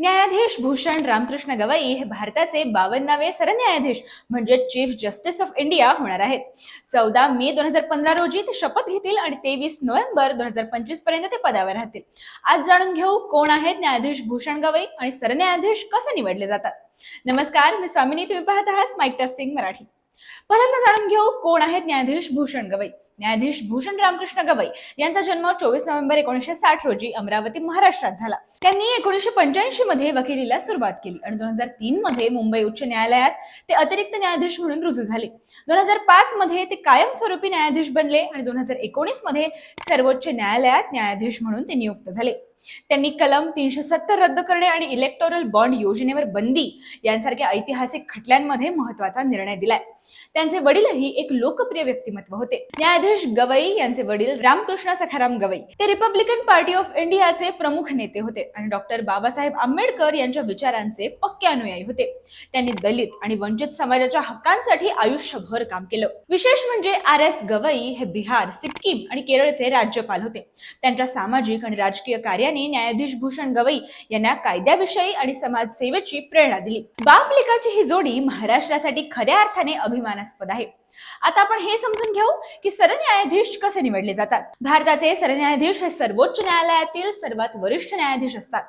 न्यायाधीश भूषण रामकृष्ण गवई हे भारताचे बावन्नावे सरन्यायाधीश म्हणजे चीफ जस्टिस ऑफ इंडिया होणार आहेत. चौदा मे दोन हजार पंधरा रोजी ते शपथ घेतील आणि तेवीस नोव्हेंबर दोन हजार पंचवीसपर्यंत ते पदावर राहतील. आज जाणून घेऊ कोण आहेत न्यायाधीश भूषण गवई आणि सरन्यायाधीश कसे निवडले जातात. नमस्कार मी स्वामिनी तुम्ही पाहत आहात माईक टेस्टिंग मराठी. पहिल्यांदा जाणून घेऊ कोण आहेत न्यायाधीश भूषण गवई. न्यायाधीश भूषण रामकृष्ण गवई यांचा जन्म चोवीस नोव्हेंबर एकोणीसशे साठ रोजी अमरावती महाराष्ट्रात झाला. त्यांनी एकोणीसशे पंच्याऐंशी मध्ये वकिलीला सुरुवात केली आणि दोन हजार तीन मध्ये मुंबई उच्च न्यायालयात ते अतिरिक्त न्यायाधीश म्हणून रुजू झाले. दोन हजार पाच मध्ये ते कायमस्वरूपी न्यायाधीश बनले आणि दोन हजार एकोणीसमध्ये सर्वोच्च न्यायालयात न्यायाधीश म्हणून ते नियुक्त झाले. त्यांनी कलम तीनशे सत्तर रद्द करणे आणि इलेक्टोरल बॉन्ड योजनेवर बंदी यांसारख्या ऐतिहासिक खटल्यांमध्ये महत्त्वाचा निर्णय दिलाय. त्यांचे वडीलही एक लोकप्रिय व्यक्तिमत्व होते. न्यायाधीश गवई यांचे वडील रामकृष्ण सखाराम गवई. ते रिपब्लिकन पार्टी ऑफ इंडियाचे प्रमुख नेते होते आणि डॉक्टर बाबासाहेब आंबेडकर यांच्या विचारांचे पक्के अनुयायी होते. त्यांनी दलित आणि वंचित समाजाच्या हक्कांसाठी आयुष्यभर काम केलं. विशेष म्हणजे आर एस गवई हे बिहार सिक्कीम आणि केरळचे राज्यपाल होते. त्यांच्या सामाजिक आणि राजकीय कार्य कार्याने न्यायाधीश भूषण गवई यांना कायद्याविषयी आणि समाजसेवेची प्रेरणा दिली. बाप लेखाची ही जोडी महाराष्ट्रासाठी खऱ्या अर्थाने अभिमानास्पद आहे. आता आपण हे समजून घेऊ की सरन्यायाधीश कसे निवडले जातात. भारताचे सरन्यायाधीश हे सर्वोच्च न्यायालयातील सर्वात वरिष्ठ न्यायाधीश असतात.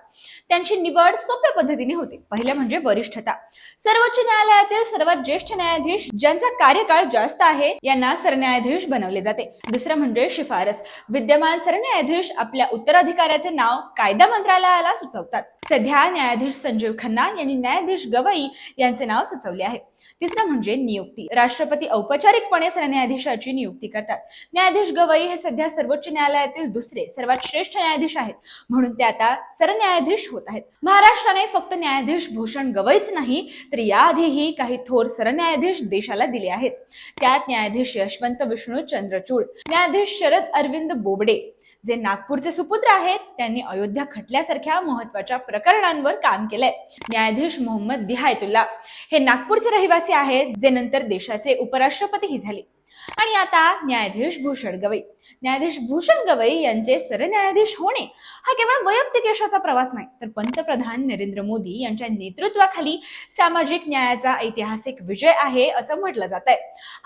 त्यांची निवड सोप्या पद्धतीने होते. पहिले म्हणजे वरिष्ठता. सर्वोच्च न्यायालयातील सर्वात ज्येष्ठ न्यायाधीश ज्यांचा कार्यकाळ जास्त आहे यांना सरन्यायाधीश बनवले जाते. दुसरं म्हणजे शिफारस. विद्यमान सरन्यायाधीश आपल्या उत्तराधिकाऱ्याचे नाव कायदा मंत्रालयाला सुचवतात. सध्या न्यायाधीश संजीव खन्ना यांनी न्यायाधीश गवई यांचे नाव सुचवले आहे. तिसरं म्हणजे नियुक्ती. राष्ट्रपती औपचारिकपणे सरन्यायाधीशाची नियुक्ती करतात. न्यायाधीश गवई हे सध्या सर्वोच्च न्यायालयातील दुसरे सर्वात श्रेष्ठ न्यायाधीश आहेत. म्हणून ते आता सरन्यायाधीश होत आहेत. महाराष्ट्राने फक्त न्यायाधीश भूषण गवईच नाही तर याआधीही काही थोर सरन्यायाधीश देशाला दिले आहेत. त्यात न्यायाधीश यशवंत विष्णू चंद्रचूड न्यायाधीश शरद अरविंद बोबडे जे नागपूरचे सुपुत्र आहेत त्यांनी अयोध्या खटल्यासारख्या महत्त्वाच्या प्रकरणांवर काम केलंय. न्यायाधीश मोहम्मद दिहायतुल्ला हे नागपूरचे रहिवासी आहेत जे नंतर देशाचे उपराष्ट्र राष्ट्रपती ही झाली. आणि आता न्यायाधीश भूषण गवई. न्यायाधीश भूषण गवई यांचे सरन्यायाधीश होणे हा केवळ वैयक्तिक यशाचा प्रवास नाही तर पंतप्रधान नरेंद्र मोदी यांच्या नेतृत्वाखाली सामाजिक न्यायाचा ऐतिहासिक विजय आहे असं म्हटलं जात आहे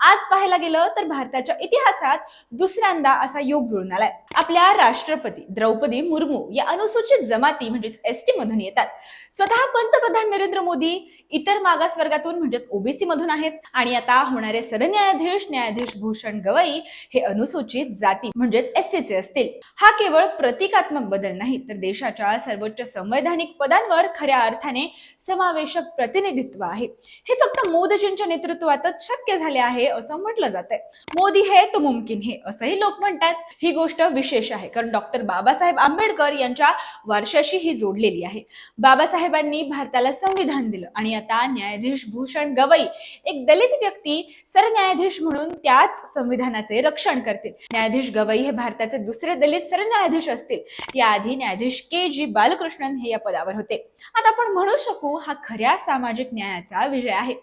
आज पाहायला गेलं तर भारताच्या इतिहासात दुसऱ्यांदा असा योग जुळून आलाय. आपल्या राष्ट्रपती द्रौपदी मुर्मू या अनुसूचित जमाती म्हणजेच एस टी मधून येतात. स्वतः पंतप्रधान नरेंद्र मोदी इतर मागास वर्गातून म्हणजेच ओबीसी मधून आहेत. आणि आता होणारे सर सरन्यायाधीश न्यायाधीश भूषण गवई हे अनुसूचित जाती म्हणजेच एस चे असतील. हा केवळ प्रतिकात्मक बदल नाही तर देशाच्या सर्वोच्च संवैधानिक पदांवर खऱ्या अर्थाने समावेशक प्रतिनिधित्व आहे. हे फक्त मोदीजींच्या नेतृत्वातच शक्य झाले आहे असं म्हटलं जात आहे मोदी हे तो मुमकिन हे असंही लोक म्हणतात. ही गोष्ट विशेष आहे कारण डॉक्टर बाबासाहेब आंबेडकर यांच्या वारशाशी ही जोडलेली आहे. बाबासाहेबांनी भारताला संविधान दिलं आणि आता न्यायाधीश भूषण गवई एक दलित व्यक्ती सर सरन्यायाधीश म्हणून त्याच संविधानाचे रक्षण करतील. न्यायाधीश गवई हे भारताचे दुसरे दलित सरन्यायाधीश असतील. याआधी न्यायाधीश के जी बालकृष्णन हे या पदावर होते. आता आपण म्हणू शकू हा खऱ्या सामाजिक न्यायाचा विजय आहे.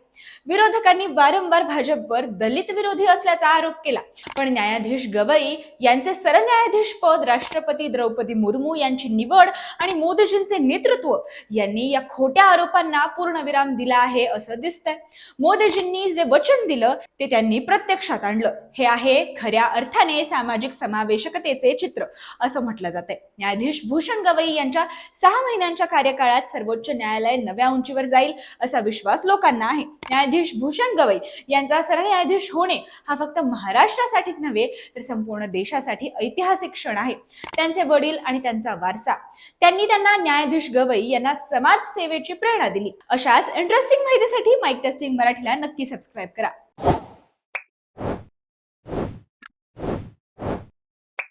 विरोधकांनी वारंवार भाजपवर दलित विरोधी असल्याचा आरोप केला. पण न्यायाधीश गवई यांचे सरन्यायाधीश पद राष्ट्रपती द्रौपदी मुर्मू यांची निवड आणि मोदीजींचे नेतृत्व यांनी या खोट्या आरोपांना पूर्णविराम दिला आहे असं दिसतंय. मोदीजींनी जे वचन दिलं ते त्यांनी प्रत्यक्षात आणलं. हे आहे खऱ्या अर्थाने सामाजिक समावेशकतेचे चित्र असं म्हटलं जातंय. न्यायाधीश भूषण गवई यांच्या सहा महिन्यांच्या कार्यकाळात सर्वोच्च न्यायालय नव्या उंचीवर जाईल असा विश्वास लोकांना आहे. न्यायाधीश भूषण गवई यांचा सरन्यायाधीश होणे हा फक्त महाराष्ट्रासाठीच नव्हे तर संपूर्ण देशासाठी ऐतिहासिक क्षण आहे. त्यांचे वडील आणि त्यांचा वारसा. त्यांनी त्यांना न्यायाधीश गवई यांना समाजसेवेची प्रेरणा दिली. अशाच इंटरेस्टिंग माहितीसाठी माईक टेस्टिंग मराठीला नक्की सबस्क्राईब करा.